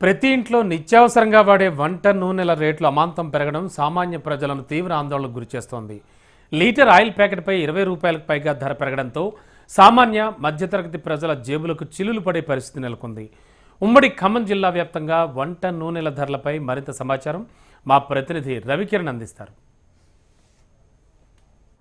ప్రతి ఇంట్లో నిత్యావసరంగా వాడే వంట నూనెల రేట్లు అమాంతం పెరగడం సామాన్య ప్రజలను తీవ్ర ఆందోళనకు గురిచేస్తోంది లీటర్ ఆయిల్ ప్యాకెట్పై ఇరవై రూపాయలకు పైగా ధర పెరగడంతో సామాన్య మధ్యతరగతి ప్రజల జేబులకు చిల్లులు పడే పరిస్థితి నెలకొంది. ఉమ్మడి ఖమ్మం జిల్లా వ్యాప్తంగా వంట నూనెల ధరలపై మరింత సమాచారం మా ప్రతినిధి రవికిరణ్ అందిస్తారు.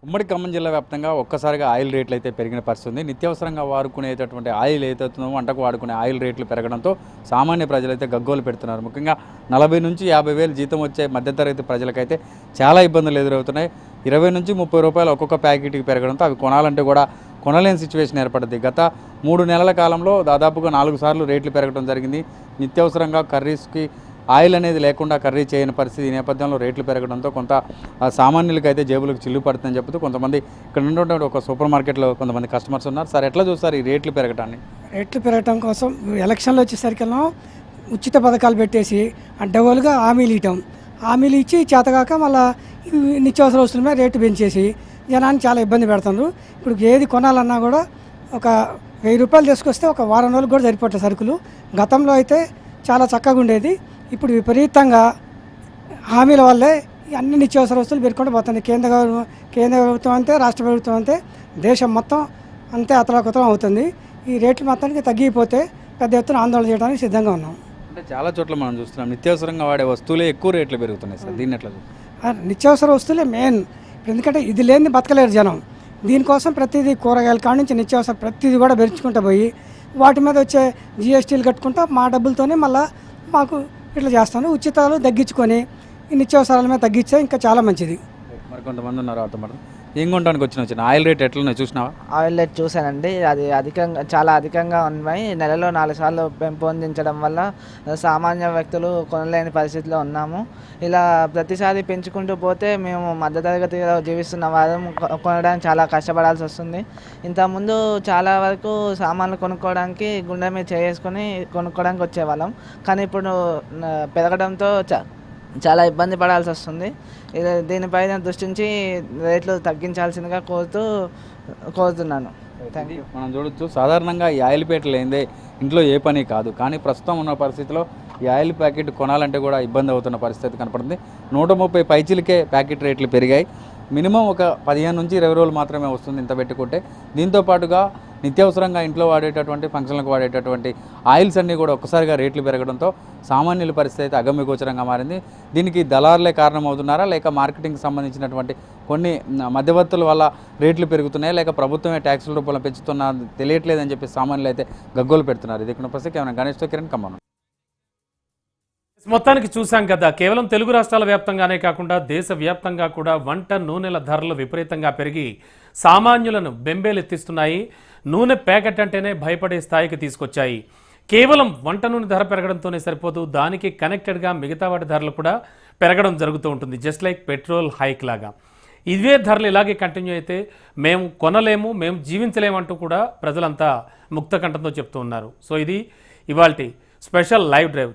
ఉమ్మడి ఖమ్మం జిల్లా వ్యాప్తంగా ఒక్కసారిగా ఆయిల్ రేట్లు అయితే పెరిగిన పరిస్థితుంది నిత్యవసరంగా నిత్యావసరంగా వాడుకునేటటువంటి ఆయిల్ ఏదైతుందో వంటకు వాడుకునే ఆయిల్ రేట్లు పెరగడంతో సామాన్య ప్రజలైతే గగ్గోలు పెడుతున్నారు. ముఖ్యంగా నలభై నుంచి యాభై వేలు జీతం వచ్చే మధ్యతరగతి ప్రజలకైతే చాలా ఇబ్బందులు ఎదురవుతున్నాయి. ఇరవై నుంచి ముప్పై రూపాయలు ఒక్కొక్క ప్యాకెట్కి పెరగడంతో అవి కొనాలంటే కూడా కొనలేని సిచ్యువేషన్ ఏర్పడింది. గత మూడు నెలల కాలంలో దాదాపుగా నాలుగు సార్లు రేట్లు పెరగడం జరిగింది. నిత్యావసరంగా కర్రీస్కి ఆయిల్ అనేది లేకుండా కర్రీ చేయని పరిస్థితి ఈ నేపథ్యంలో రేట్లు పెరగడంతో కొంత సామాన్యులకి అయితే జేబులకు చిల్లు పడుతుందని చెబుతూ కొంతమంది ఇక్కడ ఉన్నటువంటి ఒక సూపర్ మార్కెట్లో కొంతమంది కస్టమర్స్ ఉన్నారు. సార్ ఎట్లా చూస్తారు ఈ రేట్లు పెరగటాన్ని? రేట్లు పెరగటం కోసం ఎలక్షన్లు వచ్చేసరికి ఉచిత పథకాలు పెట్టేసి అడ్డగోలుగా హామీలు ఇవ్వటం. హామీలు ఇచ్చి చేతగాక మళ్ళీ నిత్యావసర వస్తువుల మీద రేటు పెంచేసి జనాన్ని చాలా ఇబ్బంది పెడుతున్నారు. ఇప్పుడు ఏది కొనాలన్నా కూడా ఒక వెయ్యి రూపాయలు తీసుకొస్తే ఒక వారం రోజులు కూడా సరిపోట్లేదు సరుకులు. గతంలో అయితే చాలా చక్కగా ఉండేది. ఇప్పుడు విపరీతంగా హామీల వల్లే ఈ అన్ని నిత్యావసర వస్తువులు పెరుగుకుంటూ పోతుంది కేంద్ర కేంద్ర ప్రభుత్వం అంతే రాష్ట్ర ప్రభుత్వం అంతే. దేశం మొత్తం అంతే అతలాకుతలం అవుతుంది. ఈ రేట్లు మొత్తానికి తగ్గిపోతే పెద్ద ఎత్తున ఆందోళన చేయడానికి సిద్ధంగా ఉన్నాం. అంటే చాలా చోట్ల మనం చూస్తున్నాం. నిత్యావసరంగా వాడే వస్తువులే ఎక్కువ రేట్లు పెరుగుతున్నాయి సార్. దీన్ని ఎట్లా నిత్యావసర వస్తువులే మెయిన్. ఇప్పుడు ఎందుకంటే ఇది లేని బతకలేరు జనం. దీనికోసం ప్రతిదీ కూరగాయల కాడ నుంచి నిత్యావసర ప్రతిదీ కూడా పెంచుకుంటూ పోయి వాటి మీద వచ్చే జిఎస్టీలు కట్టుకుంటా మా డబ్బులతోనే మళ్ళీ మాకు ఇట్లా చేస్తాను. ఉచితాలు తగ్గించుకొని నిత్యావసరాల మీద తగ్గిస్తే ఇంకా చాలా మంచిది. మరి కొంతమంది ఉన్నారు వాళ్ళతో మాట ఏం కొనడానికి వచ్చిన వచ్చిన ఆయిల్ రేట్ ఎట్లున్నాయి చూసినావా? ఆయిల్ రేట్ చూశానండి. అది అధికంగా చాలా అధికంగా ఉన్నాయి. నెలలో నాలుగు సార్లు పెంపొందించడం వల్ల సామాన్య వ్యక్తులు కొనలేని పరిస్థితిలో ఉన్నాము. ఇలా ప్రతిసారి పెంచుకుంటూ పోతే మేము మధ్యతరగతిలో జీవిస్తున్న వారం కొ- కొనడానికి చాలా కష్టపడాల్సి వస్తుంది. ఇంతకుముందు చాలా వరకు సామాన్లు కొనుక్కోవడానికి గుండె మీద చేసుకొని కొనుక్కోవడానికి వచ్చేవాళ్ళం. కానీ ఇప్పుడు పెరగడంతో చ చాలా ఇబ్బంది పడాల్సి వస్తుంది. దీనిపైన దృష్టించి రేట్లు తగ్గించాల్సిందిగా కోరుతూ కోరుతున్నాను. థ్యాంక్ యూ మనం చూడొచ్చు. సాధారణంగా ఈ ఆయిల్ ప్యాకెట్ లేనిదే ఇంట్లో ఏ పని కాదు. కానీ ప్రస్తుతం ఉన్న పరిస్థితిలో ఈ ఆయిల్ ప్యాకెట్ కొనాలంటే కూడా ఇబ్బంది అవుతున్న పరిస్థితి కనపడుతుంది. నూట ముప్పై పైచీలకే ప్యాకెట్ రేట్లు పెరిగాయి. మినిమం ఒక పదిహేను నుంచి ఇరవై రోజులు మాత్రమే వస్తుంది ఇంత పెట్టుకుంటే. దీంతో పాటుగా నిత్యావసరంగా ఇంట్లో వాడేటటువంటి ఫంక్షన్లకు వాడేటటువంటి ఆయిల్స్ అన్నీ కూడా ఒక్కసారిగా రేట్లు పెరగడంతో సామాన్యుల పరిస్థితి అయితే అగమ్యగోచరంగా మారింది. దీనికి దళారులే కారణమవుతున్నారా? లేక మార్కెటింగ్కి సంబంధించినటువంటి కొన్ని మధ్యవర్తుల వల్ల రేట్లు పెరుగుతున్నాయి? లేక ప్రభుత్వమే ట్యాక్సుల రూపంలో పెంచుతున్నా తెలియట్లేదని చెప్పి సామాన్యులు అయితే గగ్గోలు పెడుతున్నారు. ఇది ఇక్కడ ప్రస్తుతం కేవలం గణేష్తో కిరణ్ కమ్మను మొత్తానికి చూసాం కదా కేవలం తెలుగు రాష్ట్రాల వ్యాప్తంగానే కాకుండా దేశవ్యాప్తంగా కూడా వంట నూనెల ధరలు విపరీతంగా పెరిగి సామాన్యులను బెంబేలెత్తిస్తున్నాయి. నూనె ప్యాకెట్ అంటేనే భయపడే స్థాయికి తీసుకొచ్చాయి. కేవలం వంట నూనె ధర పెరగడంతోనే సరిపోదు. దానికి కనెక్టెడ్గా మిగతా వాటి ధరలు కూడా పెరగడం జరుగుతూ ఉంటుంది. జస్ట్ లైక్ పెట్రోల్ హైక్ లాగా. ఇవే ధరలు ఇలాగే కంటిన్యూ అయితే మేము కొనలేము మేము జీవించలేమంటూ కూడా ప్రజలంతా ముక్త కంఠంతో చెప్తూ ఉన్నారు. సో ఇది ఇవాల్టి స్పెషల్ లైవ్ డ్రైవ్.